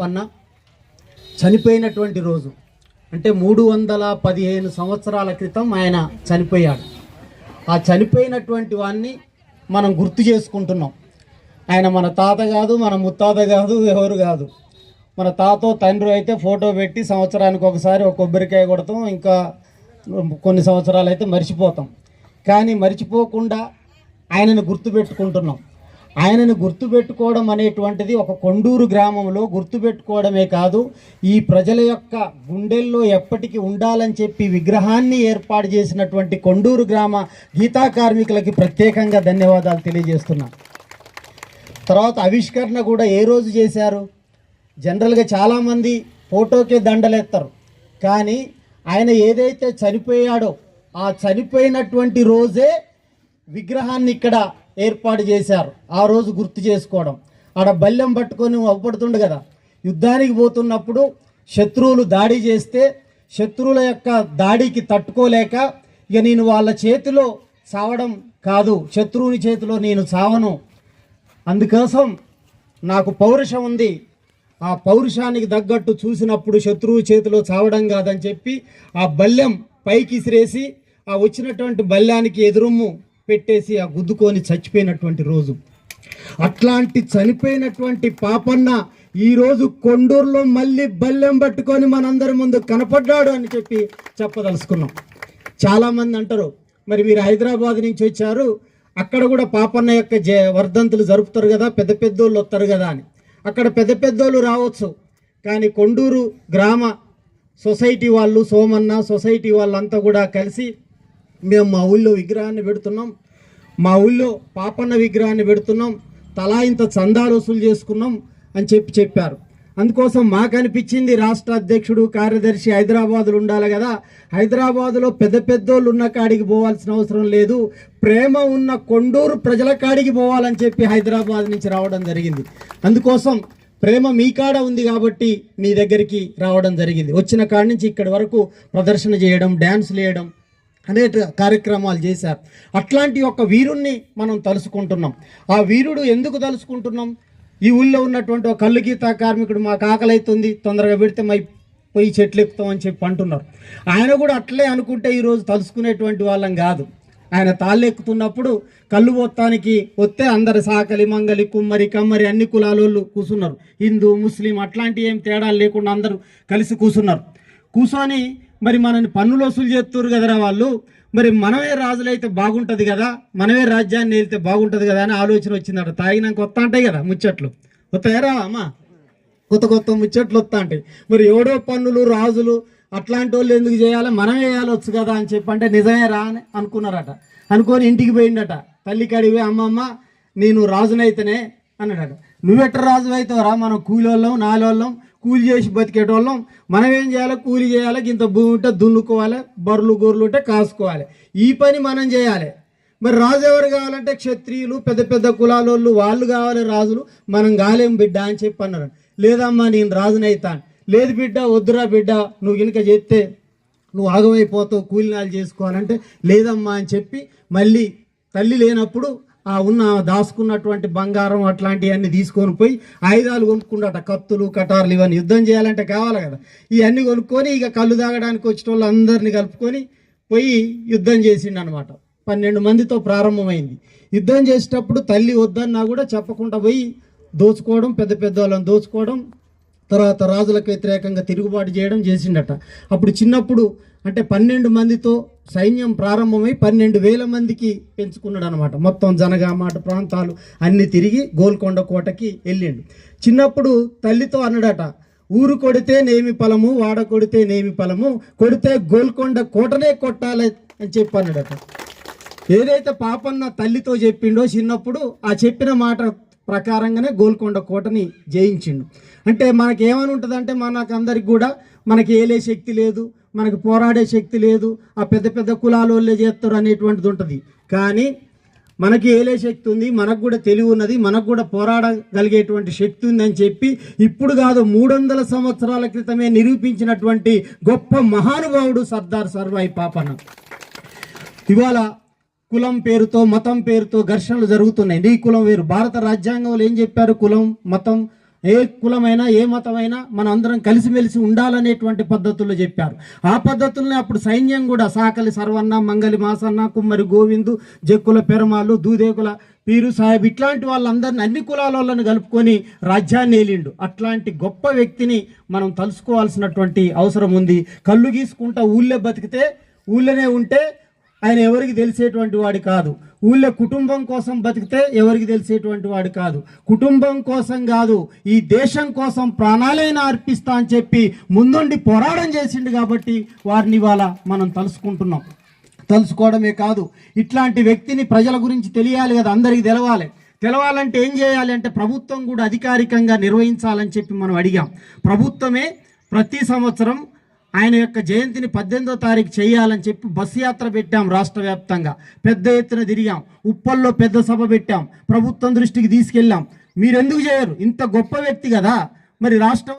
పన్న చనిపోయినటువంటి రోజు. అంటే మూడు వందల పదిహేను సంవత్సరాల క్రితం ఆయన చనిపోయాడు. ఆ చనిపోయినటువంటి వాడిని మనం గుర్తు చేసుకుంటున్నాం. ఆయన మన తాత కాదు మన ముత్తాత కాదు ఎవరు కాదు. మన తాతో తండ్రి అయితే ఫోటో పెట్టి సంవత్సరానికి ఒకసారి ఒక కొబ్బరికాయ కొడతాం ఇంకా కొన్ని సంవత్సరాలు అయితే మర్చిపోతాం. కానీ మర్చిపోకుండా ఆయనను గుర్తుపెట్టుకుంటున్నాం ఆయనను గుర్తుపెట్టుకోవడం అనేటువంటిది ఒక కొండూరు గ్రామంలో గుర్తుపెట్టుకోవడమే కాదు ఈ ప్రజల యొక్క గుండెల్లో ఎప్పటికీ ఉండాలని చెప్పి విగ్రహాన్ని ఏర్పాటు చేసినటువంటి కొండూరు గ్రామ గీతా కార్మికులకి ప్రత్యేకంగా ధన్యవాదాలు తెలియజేస్తున్నాను తర్వాత ఆవిష్కరణ కూడా ఏ రోజు చేశారు? జనరల్గా చాలామంది ఫోటోకే దండలేస్తారు కానీ ఆయన ఏదైతే చనిపోయాడో ఆ చనిపోయినటువంటి రోజే విగ్రహాన్ని ఇక్కడ ఏర్పాటు చేశారు. ఆ రోజు గుర్తు చేసుకోవడం. ఆడ బల్లెం పట్టుకొని అవ్వబడుతుండు కదా. యుద్ధానికి పోతున్నప్పుడు శత్రువులు దాడి చేస్తే శత్రువుల యొక్క దాడికి తట్టుకోలేక ఇక నేను వాళ్ళ చేతిలో చావడం కాదు. శత్రువుని చేతిలో నేను చావను. అందుకోసం నాకు పౌరుషం ఉంది. ఆ పౌరుషానికి తగ్గట్టు చూసినప్పుడు శత్రువు చేతిలో చావడం కాదని చెప్పి ఆ బల్లెం పైకి ఇసిరేసి ఆ వచ్చినటువంటి బల్యానికి ఎదురుమ్ము పెట్టేసి ఆ గుద్దుకొని చచ్చిపోయినటువంటి రోజు. అట్లాంటి చనిపోయినటువంటి పాపన్న ఈరోజు కొండూరులో మళ్ళీ బల్లెం పట్టుకొని మనందరి ముందు కనపడ్డాడు అని చెప్పి చెప్పదలుచుకున్నాం. చాలామంది అంటారు మరి మీరు హైదరాబాద్ నుంచి వచ్చారు అక్కడ కూడా పాపన్న యొక్క జ వర్ధంతులు జరుపుతారు కదా పెద్ద పెద్దోళ్ళు వస్తారు కదా అని. అక్కడ పెద్ద పెద్దోళ్ళు రావచ్చు కానీ కొండూరు గ్రామ సొసైటీ వాళ్ళు సోమన్న సొసైటీ వాళ్ళంతా కూడా కలిసి మేము మా ఊళ్ళో విగ్రహాన్ని పెడుతున్నాం. మా ఊళ్ళో పాపన్న విగ్రహాన్ని పెడుతున్నాం. తలా ఇంత చందాలు వసూలు చేసుకున్నాం అని చెప్పి చెప్పారు. అందుకోసం మాకు అనిపించింది రాష్ట్ర అధ్యక్షుడు కార్యదర్శి హైదరాబాదులో ఉండాలి కదా. హైదరాబాదులో పెద్ద పెద్దోళ్ళు ఉన్న కాడికి పోవాల్సిన అవసరం లేదు. ప్రేమ ఉన్న కొండూరు ప్రజల కాడికి పోవాలని చెప్పి హైదరాబాద్ నుంచి రావడం జరిగింది. అందుకోసం ప్రేమ మీ కాడ ఉంది కాబట్టి మీ దగ్గరికి రావడం జరిగింది. వచ్చిన కాడి నుంచి ఇక్కడి వరకు ప్రదర్శన చేయడం డ్యాన్స్లు వేయడం అనేక కార్యక్రమాలు చేశారు. అట్లాంటి ఒక వీరుణ్ణి మనం తలుసుకుంటున్నాం. ఆ వీరుడు ఎందుకు తలుసుకుంటున్నాం? ఈ ఊళ్ళో ఉన్నటువంటి ఒక కళ్ళు గీత కార్మికుడు మాకు ఆకలి అవుతుంది తొందరగా పెడితే మై పోయి చెట్లు ఎక్కుతాం అని చెప్పి అంటున్నారు. ఆయన కూడా అట్లే అనుకుంటే ఈరోజు తలుసుకునేటువంటి వాళ్ళం కాదు. ఆయన తాళ్ళెక్కుతున్నప్పుడు కళ్ళు మొత్తానికి వస్తే అందరు సాకలి మంగలి కుమ్మరి కమ్మరి అన్ని కులాలోళ్ళు కూర్చున్నారు హిందూ ముస్లిం అట్లాంటి ఏం తేడాలు లేకుండా అందరూ కలిసి కూర్చున్నారు కూర్చొని మరి మనని పన్నులు వసూలు చేస్తారు కదరా వాళ్ళు? మరి మనమే రాజులైతే బాగుంటుంది కదా? మనమే రాజ్యాన్ని వెళ్తే బాగుంటుంది కదా అని ఆలోచన వచ్చిందట. తాగినాక వస్తా ఉంటాయి కదా ముచ్చట్లు. వస్తాయరా అమ్మా? కొత్త కొత్త ముచ్చట్లు వస్తా ఉంటాయి మరి ఎవడో పన్నులు రాజులు అట్లాంటి వాళ్ళు ఎందుకు చేయాలి? మనమే వేయాలొచ్చు కదా అని చెప్పి అంటే నిజమే రా అని అనుకున్నారట. అనుకొని ఇంటికి పోయిండట. తల్లి కడిగి అమ్మమ్మ నేను రాజునైతేనే అన్నాడట. నువ్వెట్ట రాజు అవుతావురా మనం కూలోళ్ళం నాలోళ్ళం కూలి చేసి బతికేటోళ్ళం. మనం ఏం చేయాలి? కూలి చేయాలి. ఇంత భూమి ఉంటే దున్నుకోవాలి. బర్రెలు గొర్రెలు ఉంటే కాసుకోవాలి. ఈ పని మనం చేయాలి. మరి రాజు ఎవరు కావాలంటే క్షత్రియులు పెద్ద పెద్ద కులాలోళ్ళు వాళ్ళు కావాలి రాజులు. మనం కాలేం బిడ్డ అని చెప్పి అన్నారు. లేదమ్మా నేను రాజునైతాను. లేదు బిడ్డ వద్దురా బిడ్డ నువ్వు కనుక చేస్తే నువ్వు ఆగమైపోతావు కూలినాలు చేసుకోవాలంటే లేదమ్మా అని చెప్పి మళ్ళీ తల్లి లేనప్పుడు ఉన్న దాచుకున్నటువంటి బంగారం అట్లాంటివన్నీ తీసుకొని పోయి ఆయుధాలు కొనుక్కుండట. కత్తులు కటార్లు ఇవన్నీ యుద్ధం చేయాలంటే కావాలి కదా. ఇవన్నీ కొనుక్కొని ఇక కళ్ళు తాగడానికి వచ్చిన వాళ్ళందరినీ కలుపుకొని పోయి యుద్ధం చేసిండు అనమాట పన్నెండు మందితో ప్రారంభమైంది. యుద్ధం చేసేటప్పుడు తల్లి వద్దన్నా కూడా చెప్పకుండా పోయి దోచుకోవడం పెద్ద పెద్ద వాళ్ళని దోచుకోవడం తర్వాత రాజులకు వ్యతిరేకంగా తిరుగుబాటు చేయడం చేసిండట. అప్పుడు చిన్నప్పుడు అంటే పన్నెండు మందితో సైన్యం ప్రారంభమై పన్నెండు వేల మందికి పెంచుకున్నాడు అనమాట మొత్తం జనగామాట ప్రాంతాలు అన్ని తిరిగి గోల్కొండ కోటకి వెళ్ళిండు. చిన్నప్పుడు తల్లితో అన్నాడట ఊరు కొడితే నేమి ఫలము వాడ కొడితే నేమి ఫలము కొడితే గోల్కొండ కోటనే కొట్టాలి అని చెప్పి అన్నాడట. ఏదైతే పాపన్న తల్లితో చెప్పిండో చిన్నప్పుడు ఆ చెప్పిన మాట ప్రకారంగానే గోల్కొండ కోటని జయించిండు. అంటే మనకి ఏమని ఉంటుంది అంటే మనకు అందరికి కూడా మనకి ఏలే శక్తి లేదు మనకు పోరాడే శక్తి లేదు ఆ పెద్ద పెద్ద కులాల వాళ్ళే చేస్తారు అనేటువంటిది ఉంటుంది. కానీ మనకి ఏలే శక్తి ఉంది మనకు కూడా తెలివి ఉన్నది మనకు కూడా పోరాడగలిగేటువంటి శక్తి ఉందని చెప్పి ఇప్పుడు కాదు మూడు వందల సంవత్సరాల క్రితమే నిరూపించినటువంటి గొప్ప మహానుభావుడు సర్దార్ సర్వాయి పాపన ఇవాళ కులం పేరుతో మతం పేరుతో ఘర్షణలు జరుగుతున్నాయి. నీ కులం వేరు. భారత రాజ్యాంగంలో ఏం చెప్పారు? కులం మతం ఏ కులమైనా ఏ మతమైనా మన అందరం కలిసిమెలిసి ఉండాలనేటువంటి పద్ధతుల్లో చెప్పారు. ఆ పద్ధతుల్ని అప్పుడు సైన్యం కూడా సాకలి సర్వన్న మంగలి మాసన్న కుమ్మరి గోవిందు జక్కుల పెరమాలు దూదేకుల పీరు సాహెబ్ ఇట్లాంటి వాళ్ళందరిని అన్ని కులాల వాళ్ళని కలుపుకొని రాజ్యాన్ని ఏలిండు. అట్లాంటి గొప్ప వ్యక్తిని మనం తలుసుకోవాల్సినటువంటి అవసరం ఉంది. కళ్ళు గీసుకుంటా ఊళ్ళో బతికితే ఊళ్ళోనే ఉంటే ఆయన ఎవరికి తెలిసేటువంటి వాడు కాదు. ఊళ్ళో కుటుంబం కోసం బతికితే ఎవరికి తెలిసేటువంటి వాడు కాదు. కుటుంబం కోసం కాదు ఈ దేశం కోసం ప్రాణాలైనా అర్పిస్తా అని చెప్పి ముందుండి పోరాటం చేసిండు కాబట్టి వారిని ఇవాళ మనం తలుసుకుంటున్నాం. తలుసుకోవడమే కాదు ఇట్లాంటి వ్యక్తిని ప్రజల గురించి తెలియాలి కదా అందరికీ తెలవాలి. తెలవాలంటే ఏం చేయాలి అంటే ప్రభుత్వం కూడా అధికారికంగా నిర్వహించాలని చెప్పి మనం అడిగాం. ప్రభుత్వమే ప్రతి సంవత్సరం ఆయన యొక్క జయంతిని పద్దెనిమిదో తారీఖు చేయాలని చెప్పి బస్సు యాత్ర పెట్టాం రాష్ట్ర వ్యాప్తంగా. పెద్ద ఎత్తున తిరిగాం. ఉప్పల్లో పెద్ద సభ పెట్టాం. ప్రభుత్వం దృష్టికి తీసుకెళ్ళాం. మీరెందుకు చేయరు? ఇంత గొప్ప వ్యక్తి కదా. మరి రాష్ట్రం